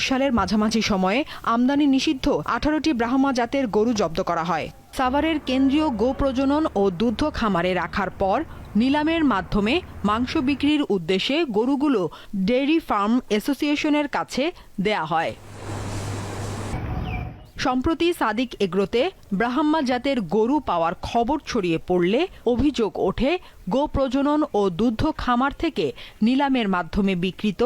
সালের মাঝামাঝি সময়ে আমদানি নিষিদ্ধ আঠারোটি ব্রাহ্মা জাতের গরু জব্দ করা হয়। সাভারের কেন্দ্রীয় গো প্রজনন ও দুগ্ধ খামারে রাখার পর নিলামের মাধ্যমে মাংস বিক্রির উদ্দেশ্যে গরুগুলো ডেয়ারি ফার্ম অ্যাসোসিয়েশনের কাছে দেয়া হয়। সম্প্রতি সাদিক এগ্রোতে ব্রাহ্মা জাতের গরু পাওয়ার খবর ছড়িয়ে পড়লে অভিযোগ ওঠে গো প্রজনন ও দুগ্ধ খামার থেকে নিলামের মাধ্যমে বিকৃত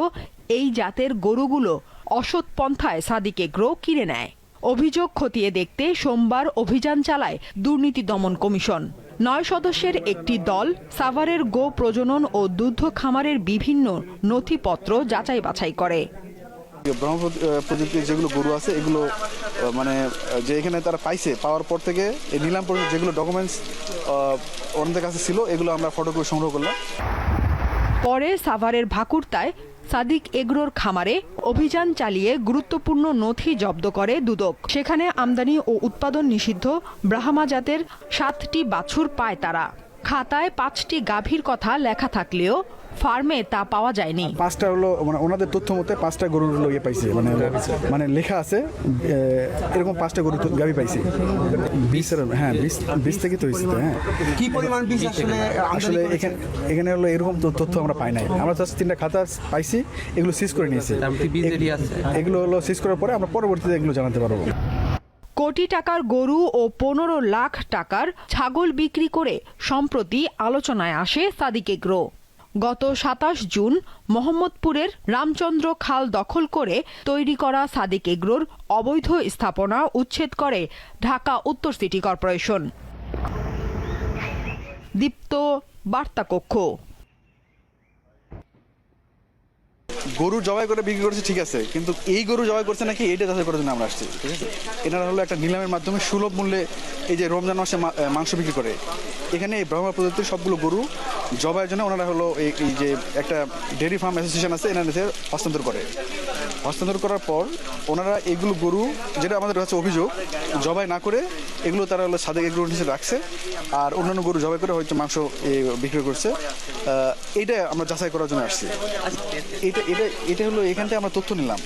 এই জাতের গরুগুলো অসৎ পন্থায় সাদিক এগ্রো কিনে নেয়। অভিযোগ খতিয়ে দেখতে সোমবার অভিযান চালায় দুর্নীতি দমন কমিশন। নয় সদস্যের একটি দল সাভারের গো প্রজনন ও দুগ্ধ খামারের বিভিন্ন নথিপত্র যাচাই বাছাই করে। ব্রহ্ম প্রযুক্তির যেগুলো গরু আছে এগুলো মানে যে এখানে তারা পাইছে পাওয়ার পর থেকে এই নিলাম পর্যন্ত যেগুলো ডকুমেন্টস ওনাদের কাছে ছিল এগুলো আমরা ফটো করে সংগ্রহ করলাম। পরে সাভারের ভাকুরতায় সাদিক এগ্রোর খামারে অভিযান চালিয়ে গুরুত্বপূর্ণ নথি জব্দ করে দুদক। সেখানে আমদানি ও উৎপাদন নিষিদ্ধ, ব্রাহ্মা জাতের সাতটি বাছুর পায় তারা। খাতায় পাঁচটি গাভীর কথা লেখা থাকলেও ফার্মে তা পাওয়া যায়নি। পাঁচটা হলো মানে ওনাদের তথ্য মতে পাঁচটা গরুর হলো ইয়ে পাইছে মানে মানে লেখা আছে এরকম পাঁচটা গরু তো গাভি পাইছি। হ্যাঁ বিশ বিশ থেকে তো হয়েছে তো, হ্যাঁ। কি পরিমাণ বীজ আসলে আসলে এখানে এখানে হলো এরকম তো তথ্য আমরা পাই নাই। আমরা জাস্ট তিনটা খাতা পাইছি এগুলো সিজ করে নিয়েছি। এগুলো হলো সিজ করার পরে আমরা পরবর্তীতে এগুলো জানাতে পারব। কোটি টাকার গরু ও পনেরো লাখ টাকার ছাগল বিক্রি করে সম্প্রতি আলোচনায় আসে সাদিক এগ্রো। গত সাতাশ জুন মোহাম্মদপুরের রামচন্দ্র খাল দখল করে তৈরি করা সাদিক এগ্রোর অবৈধ স্থাপনা উচ্ছেদ করে ঢাকা উত্তর সিটি কর্পোরেশন। দীপ্ত বার্তা কক্ষ গরু জবাই করে বিক্রি করছে, ঠিক আছে, কিন্তু এই গরু জবাই করছে নাকি এইটা যাচাই করার জন্য আমরা আসছি, ঠিক আছে? এনারা হলো একটা নিলামের মাধ্যমে সুলভ মূল্যে এই যে রমজান মাসে মাংস বিক্রি করে। এখানে এই ব্রহ্মা প্রজাতির সবগুলো গরু জবাইয়ের জন্য ওনারা হলো এই এই যে একটা ডেয়ারি ফার্ম অ্যাসোসিয়েশন আছে এনারা এসে হস্তান্তর করে। হস্তান্তর করার পর ওনারা এগুলো গরু যেটা আমাদের কাছে অভিযোগ জবাই না করে এগুলো তারা হলো সাদেক এগুলো হিসেবে রাখছে আর অন্যান্য গরু জবাই করে হয়তো মাংস এ, বিক্রি করছে। এইটা আমরা যাচাই করার জন্য আসছি। এটা এটা এটা হলো এখান থেকে আমরা তথ্য নিলাম।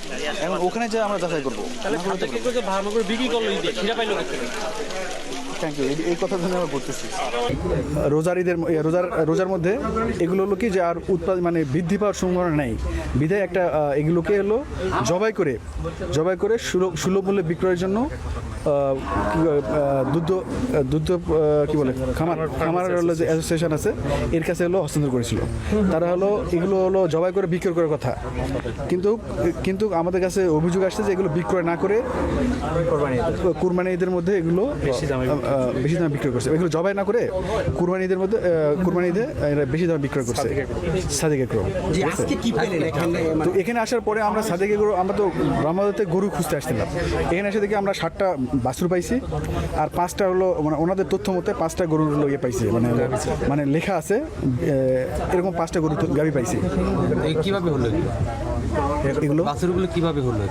এখন ওখানে যে আমরা যাচাই করব। থ্যাংক ইউ এই কথা জন্য আমরা বলতেছি। রোজার ঈদের রোজার রোজার মধ্যে এগুলো হলো কি যে আর উৎপাদ মানে বৃদ্ধি পাওয়ার সম্ভাবনা নেই। বিধায় একটা এগুলোকে হলো জবাই করে জবাই করে সুলভ মূল্যে বিক্রয়ের জন্য দুধ দুধ কি বলে খামার খামার হলো যে অ্যাসোসিয়েশন আছে এর কাছে হলো হস্তান্তর করেছিল। তারা হলো এগুলো হলো জবাই করে বিক্রয় করার কথা। কিন্তু কিন্তু আমাদের কাছে অভিযোগ আসছে যে এগুলো বিক্রয় না করে কুরবানি ঈদের মধ্যে এগুলো বেশি দামে বেশি দামে বিক্রয় করছে। এগুলো জবাই না করে কুরবানি ঈদের মধ্যে আহ, কুরবানি ঈদে এরা বেশি দামে বিক্রয় করছে। সাদেক এগ্রো কি পেলেন এখানে? তো এখানে আসার পরে আমরা সাদেক এগ্রো আমরা তো রামাদাতে গরু খুঁজতে আসছিলাম। এখানে এসে দেখি আমরা ষাটটা বাছুর পাইছি। আর পাঁচটা হলো মানে ওনাদের তথ্য মতে পাঁচটা গরুর হলো ইয়ে পাইছি মানে মানে লেখা আছে এরকম পাঁচটা গরু গাভি পাইছি। কীভাবে হলো এগুলো? বাছুরগুলো কীভাবে হলো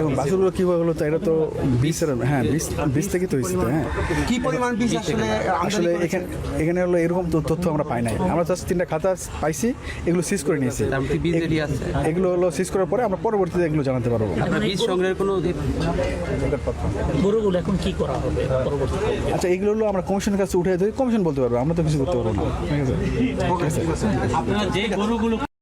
এবং বাছুরগুলো কীভাবে হলো তো এটা তো বিশের হ্যাঁ বিশ বিশ থেকে তো হয়েছে হ্যাঁ। কি পরিমাণ বীজ আসলে আসলে এখানে এখানে হলো এরকম তথ্য আমরা পাই নাই। আমরা জাস্ট তিনটা খাতা পাইছি এগুলো সিজ করে নিয়েছি। বীজ এগুলো হলো সিজ করার পরে আমরা পরবর্তীতে এগুলো জানাতে পারব। বীজ সংগ্রহের কোনো গরুগুলো এখন কি করা হবে পরবর্তীতে আচ্ছা এগুলো হলো আমরা কমিশনের কাছে উঠে দিই কমিশন বলতে পারব আমরা তো কিছু করতে পারব না। ঠিক আছে? আপনারা যে গরুগুলো